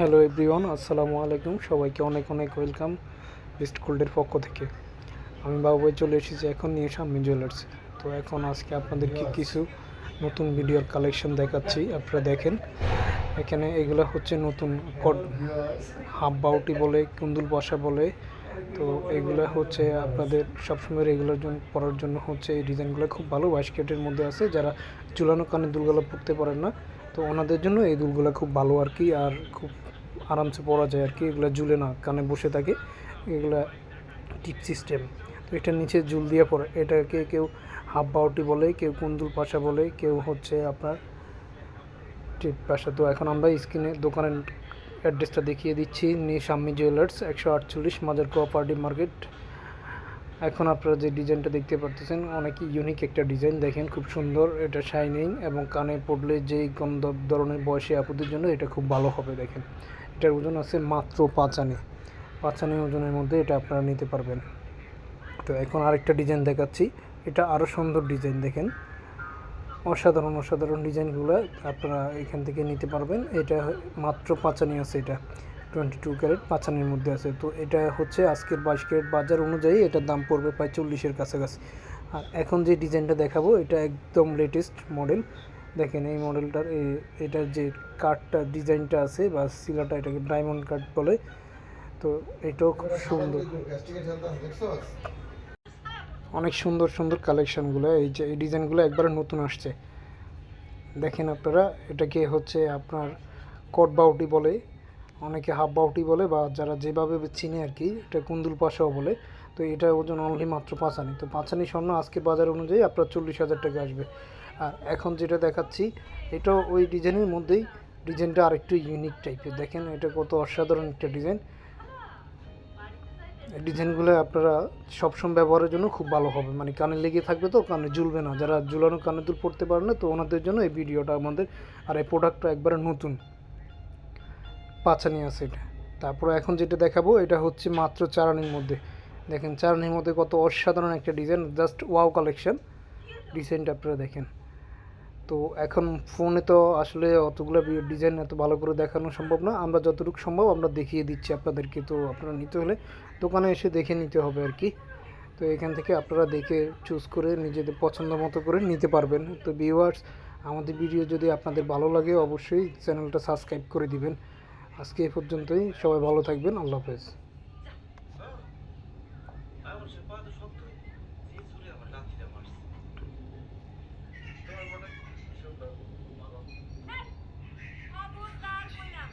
Hello everyone আসসালামু আলাইকুম। সবাইকে অনেক অনেক ওয়েলকাম বেস্ট গোল্ডের পক্ষ থেকে। আমি বাবু ভাই চলে এসেছি এখন নিয়ে সামনে জুয়েলার্স। তো এখন আজকে আপনাদেরকে কিছু নতুন ভিডিওর কালেকশন দেখাচ্ছি আপনারা দেখেন। এখানে এগুলো হচ্ছে নতুন কট হাফ বাউটি বলে কুন্দুল বসা বলে। তো এগুলো হচ্ছে আপনাদের সবসময় রেগুলার জন্য পরার জন্য হচ্ছে এই ডিজাইনগুলো খুব ভালো বাইশ কেটের মধ্যে আছে। যারা চুলানো কানে দুলগুলো পরতে পারেন না তো ওনাদের জন্য এই দুলগুলো খুব ভালো আর কি আর খুব আরামসে পরা যায় আর কি, এগুলো ঝুলে না, কানে বসে থাকে, এগুলো টিপ সিস্টেম। তো এটার নিচে জুল দিয়ে পরে এটাকে কেউ হাফ বাউটি বলে, কেউ কুন্দুল পাশা বলে, কেউ হচ্ছে আপনার টিপ পাশা। তো এখন আমরা স্ক্রিনে দোকানের অ্যাড্রেসটা দেখিয়ে দিচ্ছি নি সাম্মি জুয়েলার্স, একশো আটচল্লিশ মাজার কোঅপারেটিভ মার্কেট এখন আপনারা যে ডিজাইনটা দেখতে পারতেছেন অনেক ইউনিক একটা ডিজাইন। দেখেন, খুব সুন্দর, এটা শাইনিং এবং কানে পড়লে যেই কোন ধরনের বয়সী আপুদের জন্য এটা খুব ভালো হবে, দেখেন। এটার ওজন আছে মাত্র পাঁচ আনি। পাঁচ ওজনের মধ্যে এটা আপনারা নিতে পারবেন। তো এখন আরেকটা ডিজাইন দেখাচ্ছি। এটা আরও সুন্দর ডিজাইন, দেখেন। অসাধারণ অসাধারণ ডিজাইনগুলো আপনারা এখান থেকে নিতে পারবেন। এটা মাত্র পাঁচানি আছে এটা। টোয়েন্টি টু ক্যারেট পাঁচানির মধ্যে আছে। তো এটা হচ্ছে আজকের বাইশ ক্যারেট বাজার অনুযায়ী এটার দাম পড়বে প্রায় চল্লিশের কাছাকাছি। আর এখন যে ডিজাইনটা দেখাবো, এটা একদম লেটেস্ট মডেল দেখেন এই মডেলটার এটার যে কাঠটা ডিজাইনটা আছে বা সিলাটা এটাকে ডায়মন্ড কাট বলে, তো এটাও খুব সুন্দর। অনেক সুন্দর সুন্দর কালেকশনগুলো এই যে, এই ডিজাইনগুলো একবারে নতুন আসছে। দেখেন আপনারা, এটাকে হচ্ছে আপনার কট বাউটি বলে অনেকে হাফ বাউটি বলে বা যারা যেভাবে চিনে আর কি, এটা কুন্দুল পাশাও বলে। তো এটা ওজন অনলি মাত্র পাঁচানি। তো পাঁচানি স্বর্ণ আজকের বাজার অনুযায়ী আপনার চল্লিশ হাজার টাকা আসবে। আর এখন যেটা দেখাচ্ছি এটাও ওই ডিজাইনের মধ্যেই ডিজাইনটা আরেকটু ইউনিক টাইপের দেখেন এটা কত অসাধারণ একটা ডিজাইন। ডিজাইনগুলো আপনারা সবসময় ব্যবহারের জন্য খুব ভালো হবে। মানে কানে লেগে থাকবে তো, কানে ঝুলবে না। যারা ঝুলানো কানে দুল পড়তে পারে না, তো ওনাদের জন্য এই ভিডিওটা আমাদের আর এই প্রোডাক্টটা একবারে নতুন। পাঁচানি আছে এটা। তারপরে এখন যেটা দেখাবো, এটা হচ্ছে মাত্র চারানির মধ্যে। দেখেন চারানির মধ্যে কত অসাধারণ একটা ডিজাইন জাস্ট ওয়াও কালেকশন ডিজাইনটা আপনারা দেখেন। তো এখন ফোনে তো আসলে অতগুলো ডিজাইন এত ভালো করে দেখানো সম্ভব না। আমরা যতটুকু সম্ভব আমরা দেখিয়ে দিচ্ছি আপনাদেরকে। তো আপনারা নিতে হলে দোকানে এসে দেখে নিতে হবে আর কি। তো এখান থেকে আপনারা দেখে চুজ করে নিজেদের পছন্দ মতো করে নিতে পারবেন। তো ভিউয়ার্স আমাদের ভিডিও যদি আপনাদের ভালো লাগে, অবশ্যই চ্যানেলটা সাবস্ক্রাইব করে দিবেন। আজকে এ পর্যন্তই। সবাই ভালো থাকবেন। আল্লাহ হাফেজ। খবরদার কইলাম